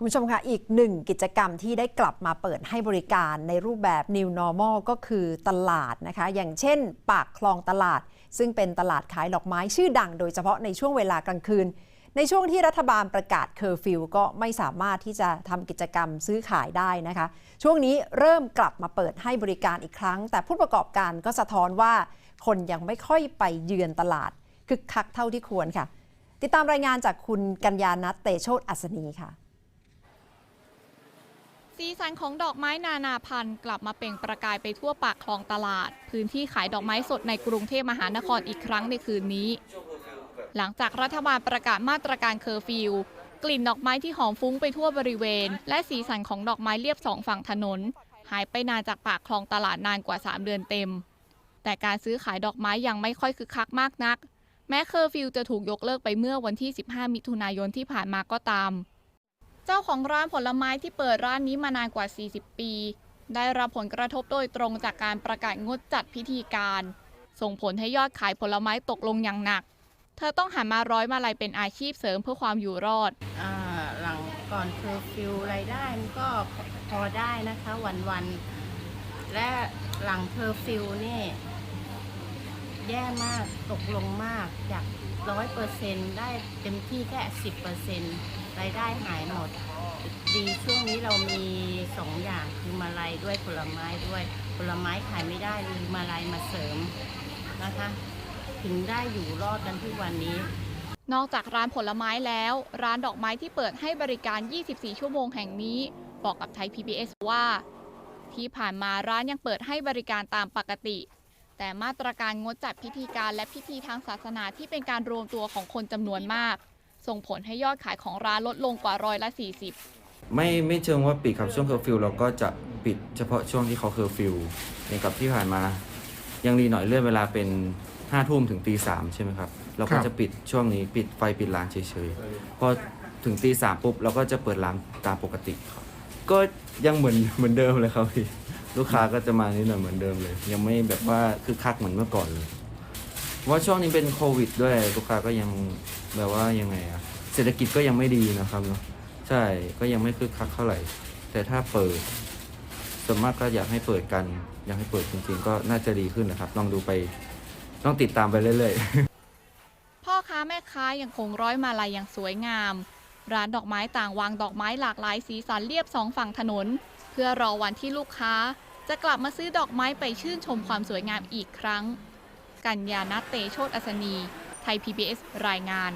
คุณผู้ชมคะอีกหนึ่งกิจกรรมที่ได้กลับมาเปิดให้บริการในรูปแบบ New Normal ก็คือตลาดนะคะ อย่างเช่น ปากคลองตลาด ซึ่งเป็นตลาดขายดอกไม้ชื่อดัง โดยเฉพาะในช่วงเวลากลางคืน ในช่วงที่รัฐบาลประกาศเคอร์ฟิวก็ไม่สามารถที่จะทำกิจกรรมซื้อขายได้นะคะ ช่วงนี้เริ่มกลับมาเปิดให้บริการอีกครั้ง แต่ผู้ประกอบการก็สะท้อนว่า คนยังไม่ค่อยไปเยือนตลาดคึกคักเท่าที่ควรค่ะ ติดตามรายงานจากคุณกัญญานัทเตโชตอัศนีค่ะ สีสันของดอกไม้นานาพันธุ์กลับมาเปล่งประกายไปทั่วปากคลองตลาด พื้นที่ขายดอกไม้สดในกรุงเทพมหานครอีกครั้งในคืนนี้ หลังจากรัฐบาลประกาศมาตรการเคอร์ฟิวกลิ่นดอกไม้ที่หอมฟุ้งไปทั่วบริเวณ และสีสันของดอกไม้เรียบสองฝั่งถนน หายไปนานจากปากคลองตลาดนานกว่า 3 เดือนเต็ม แต่การซื้อขายดอกไม้ยังไม่ค่อยคึกคักมากนัก แม้เคอร์ฟิวจะถูกยกเลิกไปเมื่อวันที่ 15 มิถุนายนที่ผ่านมาก็ตาม เจ้าของร้านผลไม้ที่เปิดร้านนี้มานานกว่า 40 ปี ได้รับผลกระทบโดยตรงจากการประกาศงดจัดพิธีการ ส่งผลให้ยอดขายผลไม้ตกลงอย่างหนัก เธอต้องหันมาร้อยมาลัยเป็นอาชีพเสริมเพื่อความอยู่รอดอาหลังก่อนเคอร์ฟิวรายได้มันก็พอได้นะคะวันๆและหลังเคอร์ฟิวนี่แย่มากตกลงมากจากร้อยเปอร์เซ็นได้เต็มที่แค่สิบเปอร์เซ็น รายได้หายหมด ดีช่วงนี้เรามีสองอย่างคือมาลัยด้วยผลไม้ด้วยผลไม้ขายไม่ได้มีมาลัยมาเสริมนะคะ ถึงได้อยู่รอดกันทุกวันนี้ นอกจากร้านผลไม้แล้ว ร้านดอกไม้ที่เปิดให้บริการ 24 ชั่วโมงแห่งนี้ บอกกับไทย PBS ว่า ที่ผ่านมาร้านยังเปิดให้บริการตามปกติ แต่มาตรการงดจัดพิธีการและพิธีทางศาสนาที่เป็นการรวมตัวของคนจำนวนมาก ส่งผลให้ยอดขายของร้านลดลงกว่าร้อยละ 40 ไม่ไม่เชิงว่าปิดครับช่วงเคอร์ฟิวเราก็จะปิดเฉพาะช่วงที่เขาเคอร์ฟิวอย่างกับที่ผ่านมา ยังดีหน่อยเลื่อนเวลาเป็นห้าทุ่มถึงตีสามใช่ไหมครับ เราก็จะปิดช่วงนี้ปิดไฟปิดร้านเฉยๆพอถึงตีสามปุ๊บเราก็จะเปิดร้านตามปกติครับก็ยังเหมือนเหมือนเดิมเลยครับพี่ลูกค้าก็จะมานิดหน่อยเหมือนเดิมเลย ยังไม่แบบว่าคือคักเหมือนเมื่อก่อนเลยว่าช่วงนี้เป็นโควิดด้วยลูกค้าก็ยัง แบบว่ายังไงอะเศรษฐกิจก็ยังไม่ดีนะครับเนาะใช่ก็ยังไม่คึกคักเท่าไหร่ แต่ถ้าเปิดส่วนมากก็อยากให้เปิดกัน อยากให้เปิดจริงๆ ก็น่าจะดีขึ้นนะครับ ลองดูไปต้องติดตามไปเรื่อยๆ พ่อค้าแม่ค้ายังคงร้อยมาลัยอย่างสวยงาม ร้านดอกไม้ต่างวางดอกไม้หลากหลายสีสันเรียบสองฝั่งถนน เพื่อรอวันที่ลูกค้า จะกลับมาซื้อดอกไม้ไปชื่นชมความสวยงามอีกครั้ง กัญญาณเตโชตอัศนี ทย PBS รายงาน